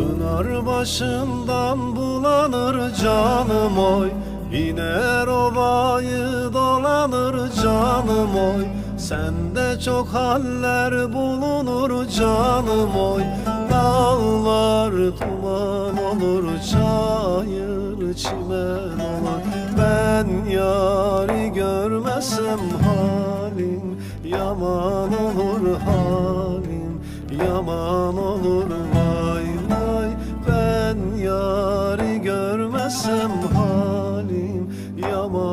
Pınar başından bulanır canım oy. İner ovayı dolanır canım oy. Sende çok haller bulunur canım oy. Dağlar duman olur çayır çimen olur. Ben yari görmesem halim Yaman olur halim Yaman halim yaman